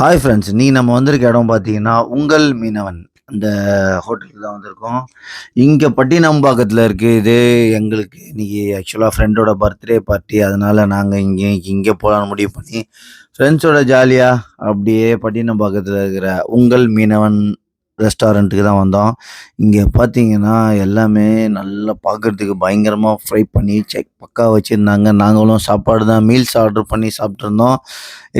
Hi friends நீ நம்ம வந்திருக்க இடம் பார்த்தீங்கன்னா உங்கள் மீனவன். அந்த ஹோட்டலுக்கு தான் வந்திருக்கோம். இங்கே பட்டினம்பாக்கத்தில் இருக்குது இது எங்களுக்கு இன்றைக்கி ஆக்சுவலாக ஃப்ரெண்டோட பர்த்டே பார்ட்டி அதனால் நாங்கள் இங்கே இங்கே போகலான்னு முடிவு பண்ணி ஃப்ரெண்ட்ஸோட ஜாலியாக அப்படியே பட்டினம்பாக்கத்தில் இருக்கிற உங்கள் மீனவன் ரெஸ்டாரண்ட்டுக்கு தான் வந்தோம். இங்கே பார்த்தீங்கன்னா எல்லாமே நல்லா பார்க்குறதுக்கு பயங்கரமாக ஃப்ரை பண்ணி செக் பக்கா வச்சுருந்தாங்க. நாங்களும் சாப்பாடு தான் மீல்ஸ் ஆர்டர் பண்ணி சாப்பிட்ருந்தோம்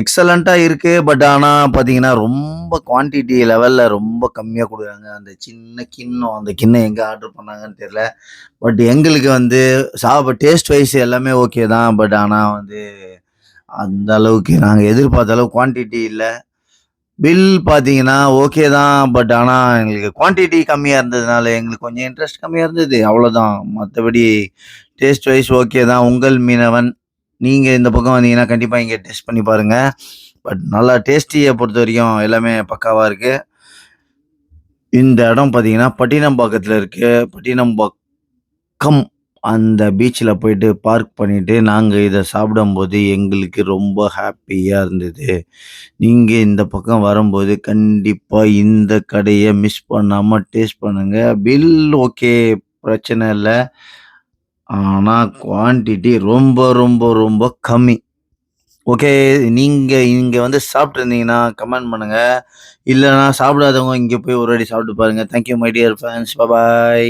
எக்ஸலண்ட்டாக இருக்குது பட் ஆனால் பார்த்தீங்கன்னா ரொம்ப குவான்டிட்டி லெவலில் ரொம்ப கம்மியாக கொடுக்குறாங்க. அந்த சின்ன கிண்ணம் அந்த கிண்ணம் எங்கே ஆர்டர் பண்ணாங்கன்னு தெரியல. பட் எங்களுக்கு வந்து சாப்பிட டேஸ்ட் வைஸ் எல்லாமே ஓகே தான். பட் ஆனால் வந்து அந்த அளவுக்கு நாங்கள் எதிர்பார்த்த அளவு குவான்டிட்டி இல்லை. பில் பார்த்தீங்கன்னா ஓகே தான். பட் ஆனால் எங்களுக்கு குவான்டிட்டி கம்மியாக இருந்ததுனால எங்களுக்கு கொஞ்சம் இன்ட்ரெஸ்ட் கம்மியாக இருந்தது. அவ்வளோதான் மற்றபடி டேஸ்ட் வைஸ் ஓகே தான். உங்கள் மீனவன் நீங்கள் இந்த பக்கம் வந்தீங்கன்னா கண்டிப்பாக இங்கே டேஸ்ட் பண்ணி பாருங்கள் பட் நல்லா டேஸ்டியை பொறுத்த வரைக்கும் எல்லாமே பக்காவாக இருக்குது இந்த இடம் பார்த்தீங்கன்னா பட்டினம்பாக்கத்தில் இருக்குது பட்டினம்பாக்கம் அந்த பீச்சில் போயிட்டு பார்க் பண்ணிட்டு நாங்கள் இதை சாப்பிடும்போது எங்களுக்கு ரொம்ப ஹாப்பியாக இருந்தது. நீங்கள் இந்த பக்கம் வரும்போது கண்டிப்பாக இந்த கடையை மிஸ் பண்ணாமல் டேஸ்ட் பண்ணுங்கள் பில் ஓகே பிரச்சனை இல்லை. ஆனால் குவான்டிட்டி ரொம்ப ரொம்ப ரொம்ப கம்மி. ஓகே நீங்கள் இங்கே வந்து சாப்பிட்ருந்தீங்கன்னா கமெண்ட் பண்ணுங்கள் இல்லைனா சாப்பிடாதவங்க இங்கே போய் ஒரு வாட்டி சாப்பிட்டு பாருங்கள் thank you my dear fans bye